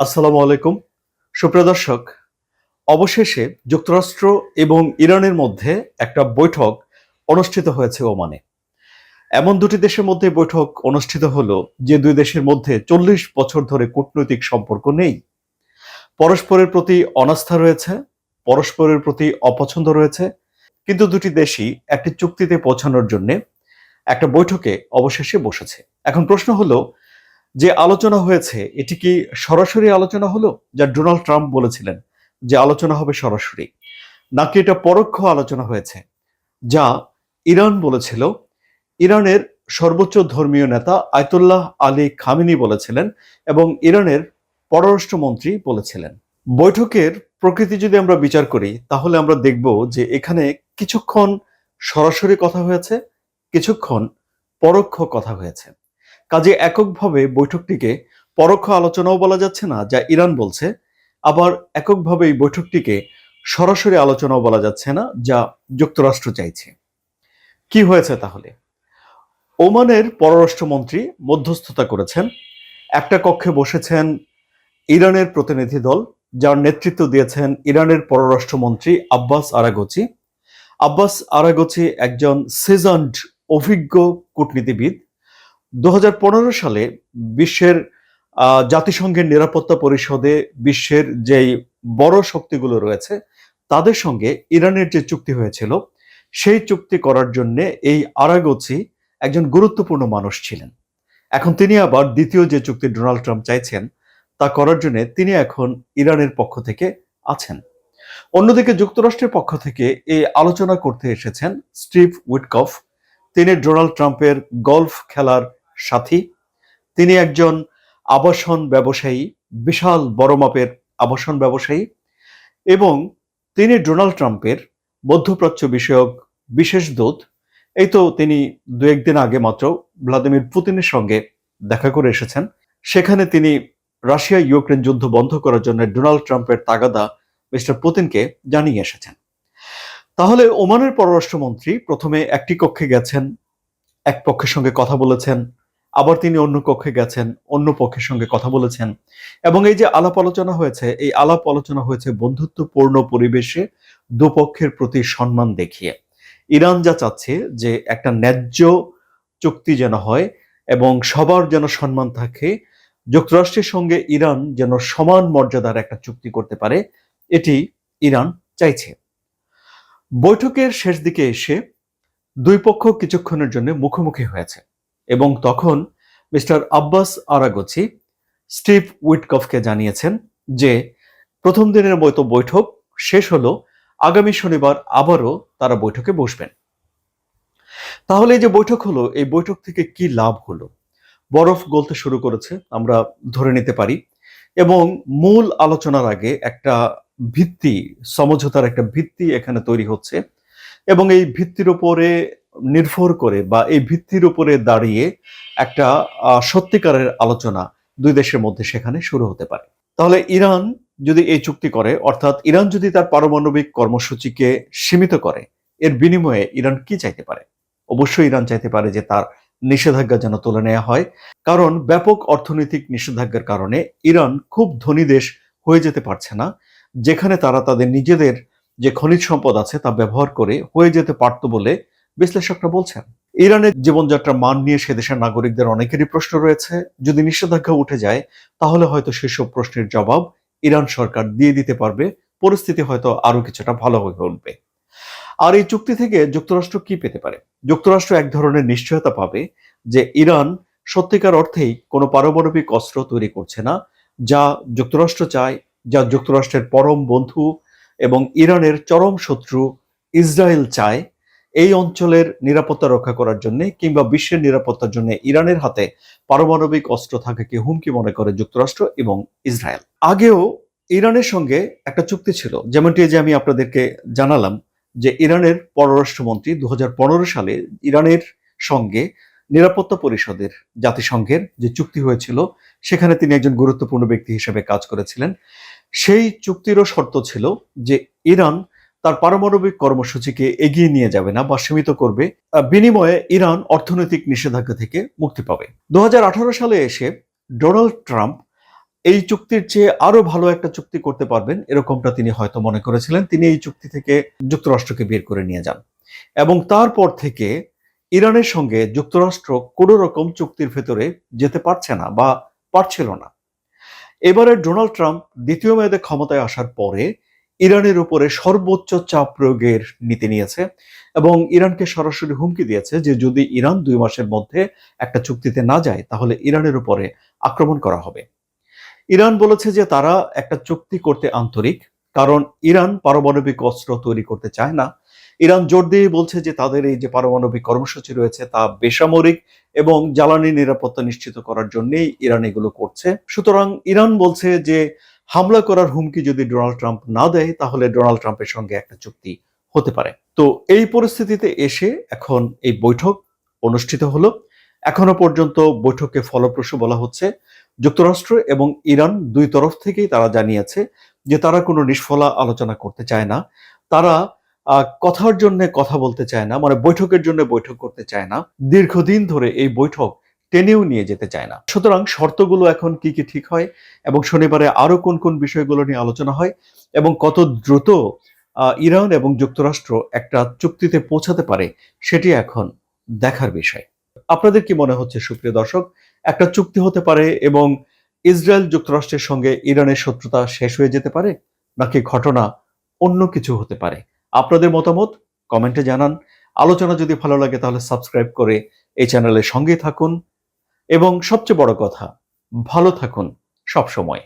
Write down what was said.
আসসালামু আলাইকুম। সুপ্রিয় দর্শক, অবশেষে যুক্তরাষ্ট্র এবং ইরানের মধ্যে একটা বৈঠক অনুষ্ঠিত হয়েছে ওমানে। এমন দুটি দেশের মধ্যে বৈঠক অনুষ্ঠিত হলো যে দুই দেশের মধ্যে চল্লিশ বছর ধরে কূটনৈতিক সম্পর্ক নেই। পরস্পরের প্রতি অনাস্থা রয়েছে, পরস্পরের প্রতি অপছন্দ রয়েছে, কিন্তু দুটি দেশই একটি চুক্তিতে পৌঁছানোর জন্য একটা বৈঠকে অবশেষে বসেছে। এখন প্রশ্ন হলো যে আলোচনা হয়েছে, এটি কি সরাসরি আলোচনা হলো? যা ডোনাল্ড ট্রাম্প বলেছিলেন যে আলোচনা হবে সরাসরি। নাকি এটা পরোক্ষ আলোচনা হয়েছে? যা ইরান বলেছিল। ইরানের সর্বোচ্চ ধর্মীয় নেতা আয়তুল্লাহ আলী খামিনি বলেছিলেন এবং ইরানের পররাষ্ট্রমন্ত্রী বলেছিলেন। বৈঠকের প্রকৃতি যদি আমরা বিচার করি, তাহলে আমরা দেখব যে এখানে কিছুক্ষণ সরাসরি কথা হয়েছে, কিছুক্ষণ পরোক্ষ কথা হয়েছে। কাজে এককভাবে বৈঠকটিকে পরোক্ষ আলোচনাও বলা যাচ্ছে না, যা ইরান বলছে। আবার এককভাবে এই বৈঠকটিকে সরাসরি আলোচনাও বলা যাচ্ছে না, যা যুক্তরাষ্ট্র চাইছে। কি হয়েছে তাহলে? ওমানের পররাষ্ট্রমন্ত্রী মধ্যস্থতা করেছেন। একটা কক্ষে বসেছেন ইরানের প্রতিনিধি দল, যার নেতৃত্ব দিয়েছেন ইরানের পররাষ্ট্রমন্ত্রী আব্বাস আরাগোচি। আব্বাস আরাগোচি একজন সিজন্ড অভিজ্ঞ কূটনীতিবিদ। দু হাজার পনেরো সালে বিশ্বের জাতিসংঘের নিরাপত্তা পরিষদে বিশ্বের যেই বড় শক্তিগুলো রয়েছে, তাদের সঙ্গে ইরানের যে চুক্তি হয়েছিল, সেই চুক্তি করার জন্য এই আরাগোচি একজন গুরুত্বপূর্ণ মানুষ ছিলেন। এখন তিনি আবার দ্বিতীয় যে চুক্তি ডোনাল্ড ট্রাম্প চাইছেন, তা করার জন্য তিনি এখন ইরানের পক্ষ থেকে আছেন। অন্যদিকে যুক্তরাষ্ট্রের পক্ষ থেকে এই আলোচনা করতে এসেছেন স্টিভ উইটকফ। তিনি ডোনাল্ড ট্রাম্পের গলফ খেলার সাথী। তিনি একজন আবাসন ব্যবসায়ী, বিশাল বড় মাপের আবাসন ব্যবসায়ী এবং তিনি ডোনাল্ড ট্রাম্পের মধ্যপ্রাচ্য বিষয়ক বিশেষ দূত। এই তো তিনি দু একদিন আগে মাত্র ভ্লাদিমির পুতিনের সঙ্গে দেখা করে এসেছেন। সেখানে তিনি রাশিয়া ইউক্রেন যুদ্ধ বন্ধ করার জন্য ডোনাল্ড ট্রাম্পের তাগাদা মিস্টার পুতিনকে জানিয়ে এসেছেন। তাহলে ওমানের পররাষ্ট্রমন্ত্রী প্রথমে একটি কক্ষে গেছেন, এক পক্ষের সঙ্গে কথা বলেছেন আবার তিনি অন্য কক্ষে গেছেন, অন্য পক্ষের সঙ্গে কথা বলেছেন। এবং এই যে আলাপ আলোচনা হয়েছে, এই আলাপ আলোচনা হয়েছে বন্ধুত্বপূর্ণ পরিবেশে দুপক্ষের প্রতি সম্মান দেখিয়ে। ইরান যা চাচ্ছে যে একটা ন্যায্য চুক্তি যেন হয় এবং সবার যেন সম্মান থাকে, যুক্তরাষ্ট্রের সঙ্গে ইরান যেন সমান মর্যাদার একটা চুক্তি করতে পারে, এটি ইরান চাইছে। বৈঠকের শেষ দিকে এসে দুই পক্ষ কিছুক্ষণের জন্য মুখোমুখি হয়েছে। এবং তখন মিস্টার আব্বাস আরাগোচি স্টিভ উইটকফকে জানিয়েছেন যে প্রথম দিনের মতো বৈঠক শেষ হলো, আগামী শনিবার আবারও তারা বৈঠকে বসবেন। তাহলে যে বৈঠক হলো, এই বৈঠক থেকে কি লাভ হলো? বরফ গলতে শুরু করেছে, আমরা ধরে নিতে পারি। এবং মূল আলোচনার আগে একটা ভিত্তি, সমঝোতার একটা ভিত্তি এখানে তৈরি হচ্ছে। এবং এই ভিত্তির উপরে নির্ভর করে বা এই ভিত্তির উপরে দাঁড়িয়ে একটা সত্যিকারের আলোচনা দুই দেশের মধ্যে সেখানে শুরু হতে পারে। তাহলে ইরান যদি এই চুক্তি করে, অর্থাৎ ইরান যদি তার পারমাণবিক কর্মসূচিকে সীমিত করে, এর বিনিময়ে ইরান কি চাইতে পারে? অবশ্যই ইরান চাইতে পারে যে তার নিষেধাজ্ঞা যেন তুলে নেওয়া হয়, কারণ ব্যাপক অর্থনৈতিক নিষেধাজ্ঞার কারণে ইরান খুব ধনী দেশ হয়ে যেতে পারছে না, যেখানে তারা তাদের নিজেদের যে খনিজ সম্পদ আছে তা ব্যবহার করে হয়ে যেতে পারত বলে বিশ্লেষকরা বলছেন, ইরানের জীবনযাত্রার মান নিয়ে সে দেশের নাগরিকদের অনেকেরই প্রশ্ন রয়েছে। যদি নিষেধাজ্ঞা উঠে যায়, তাহলে হয়তো সেসব প্রশ্নের জবাব ইরান সরকার দিয়ে দিতে পারবে। পরিস্থিতি হয়তো আরও কিছুটা ভালো হয়ে উঠবে। আর এই চুক্তি থেকে যুক্তরাষ্ট্র কি পেতে পারে? যুক্তরাষ্ট্র এক ধরনের নিশ্চয়তা পাবে যে ইরান সত্যিকার অর্থেই কোনো পারমাণবিক অস্ত্র তৈরি করছে না, যা যুক্তরাষ্ট্র চায়, যা যুক্তরাষ্ট্রের পরম বন্ধু এবং ইরানের চরম শত্রু ইসরায়েল চায়। এই অঞ্চলের নিরাপত্তা রক্ষা করার জন্য কিংবা বিশ্বের নিরাপত্তার জন্য ইরানের হাতে পারমাণবিক অস্ত্র থাকাকে হুমকি মনে করে যুক্তরাষ্ট্র এবং ইসরায়েল। আগেও ইরানের সঙ্গে একটা চুক্তি ছিল, যেমনটি যে আমি আপনাদেরকে জানালাম যে ইরানের পররাষ্ট্রমন্ত্রী দু হাজার পনেরো সালে ইরানের সঙ্গে নিরাপত্তা পরিষদের জাতিসংঘের যে চুক্তি হয়েছিল, সেখানে তিনি একজন গুরুত্বপূর্ণ ব্যক্তি হিসেবে কাজ করেছিলেন। সেই চুক্তিরও শর্ত ছিল যে ইরান তার পারমাণবিক কর্মসূচিকে এগিয়ে নিয়ে যাবে না বা সীমিত করবে বিনিময়ে ইরান অর্থনৈতিক নিষেধাজ্ঞা থেকে মুক্তি পাবে। দুহাজার আঠারো সালে এসে ডোনাল্ড ট্রাম্প এই চুক্তির চেয়ে আরও ভালো একটা চুক্তি করতে পারবেন, এরকমটা তিনি হয়তো মনে করেছিলেন। তিনি এই চুক্তি থেকে যুক্তরাষ্ট্রকে বের করে নিয়ে যান। এবং তারপর থেকে ইরানের সঙ্গে যুক্তরাষ্ট্র কোনো রকম চুক্তির ভেতরে যেতে পারছে না বা পারছিল না। এবারে ডোনাল্ড ট্রাম্প দ্বিতীয় মেয়াদে ক্ষমতায় আসার পরে ইরানের উপরে সর্বোচ্চ চাপ প্রয়োগের নীতি নিয়েছে এবং ইরানকে সরাসরি হুমকি দিয়েছে যে যদি ইরান দুই মাসের মধ্যে একটা চুক্তিতে না যায়, তাহলে ইরানের উপরে আক্রমণ করা হবে। ইরান বলেছে যে তারা একটা চুক্তি করতে আন্তরিক, কারণ ইরান পারমাণবিক অস্ত্র তৈরি করতে চায় না। ইরান জোর দিয়ে বলছে যে তাদের এই যে পারমাণবিক কর্মসূচি রয়েছে তা বেসামরিক এবং জ্বালানি নিরাপত্তা নিশ্চিত করার জন্যই ইরান এগুলো করছে। সুতরাং ইরান বলছে যে হামলা করার হুমকি যদি ডোনাল্ড ট্রাম্প না দেয়, তাহলে ডোনাল্ড ট্রাম্পের সঙ্গে একটা চুক্তি হতে পারে। তো এই পরিস্থিতিতে এসে এখন এই বৈঠক অনুষ্ঠিত হলো। এখনও পর্যন্ত বৈঠকে ফলপ্রসূ বলা হচ্ছে। যুক্তরাষ্ট্র এবং ইরান দুই তরফ থেকেই তারা জানিয়েছে যে তারা কোনো নিষ্ফলা আলোচনা করতে চায় না। তারা কথার জন্য কথা বলতে চায় না মানে বৈঠকের জন্য বৈঠক করতে চায় না। দীর্ঘদিন ধরে এই বৈঠক টেনেও নিয়ে যেতে চায় না। সুতরাং শর্তগুলো এখন কি কি ঠিক হয় এবং শনিবারে আরও কোন কোন বিষয়গুলো নিয়ে আলোচনা হয় এবং কত দ্রুত ইরান এবং যুক্তরাষ্ট্র একটা চুক্তিতে পৌঁছাতে পারে সেটি এখন দেখার বিষয়। আপনাদের কি মনে হচ্ছে সুপ্রিয় দর্শক? একটা চুক্তি হতে পারে এবং ইসরায়েল যুক্তরাষ্ট্রের সঙ্গে ইরানের শত্রুতা শেষ হয়ে যেতে পারে নাকি ঘটনা অন্য কিছু হতে পারে? আপনাদের মতামত কমেন্টে জানান। আলোচনা যদি ভালো লাগে তাহলে সাবস্ক্রাইব করে এই চ্যানেলের সঙ্গেই থাকুন। এবং সবচেয়ে বড় কথা ভালো থাকুন সব সময়